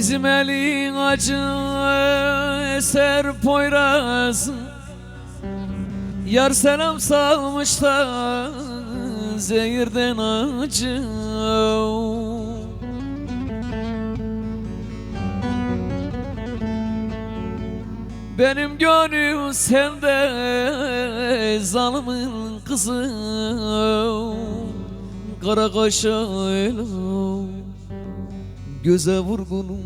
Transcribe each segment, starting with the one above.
Bizim elin acı eser poyraz. Yar selam salmış da zehirden acı. Benim gönlüm sende zalimin kızı. Kara kaşıyla göze vurgunum.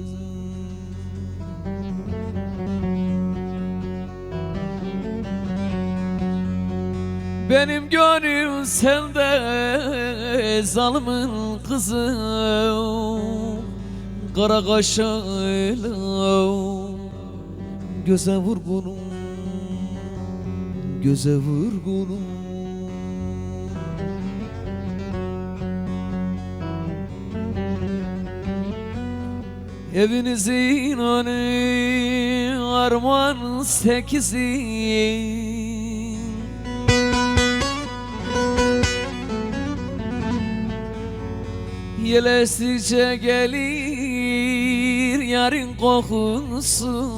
Benim gönlüm sende zalimin kızı. Kara kaşıyla göze vurgunum Göze vurgunum Evinizin önü arman sekizi. Yelesice gelir yarın kokusu.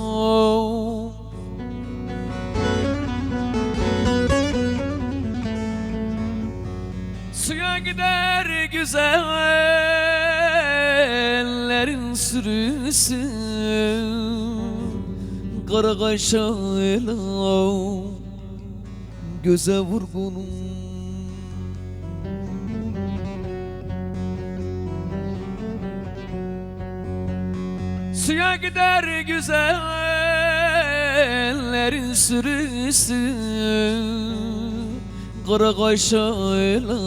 Suya gider güzellerin sürüsü Kara kaşıyla göze vurgunum Suya gider güzellerin sürüsü Kara kaşıyla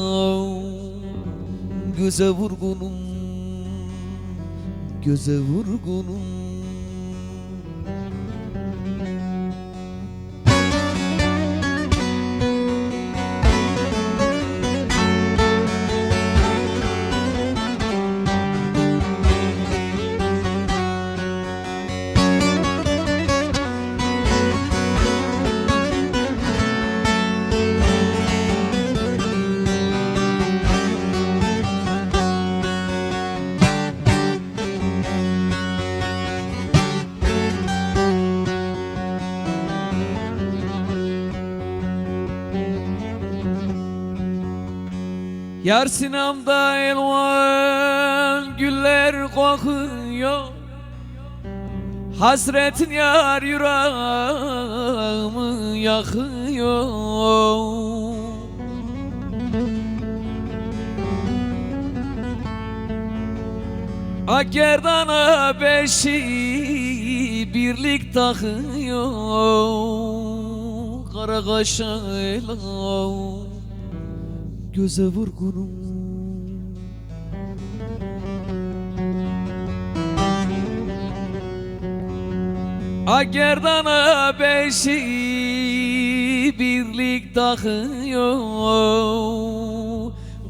göze vurgunum Göze vurgunum Yar sinamda elvan güller kokuyor. Hasretin yar yüreğimi yakıyor. Akerdana beşi birlik takıyor. Kara kaşıyla göze vurgunum. Akerdana beşi birlik takıyor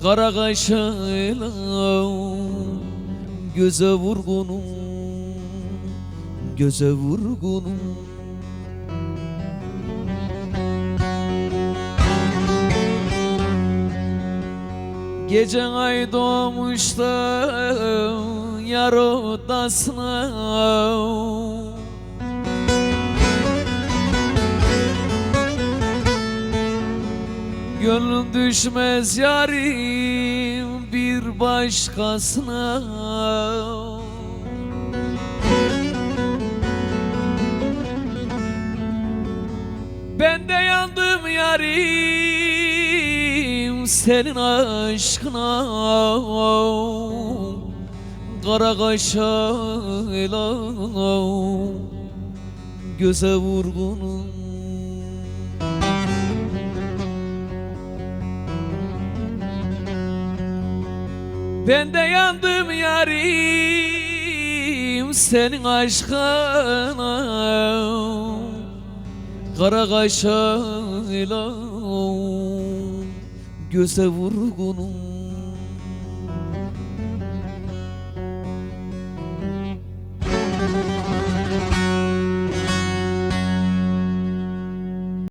Kara kaşıyla göze vurgunum Göze vurgunum Gece ay doğmuş da yar odasına. Gönlüm düşmez yarim bir başkasına. Ben de yandım yarim senin aşkına Kara kaşıyla göze vurgunum. Ben de yandım yarim senin aşkına. Kara kaşıyla göze vurgunum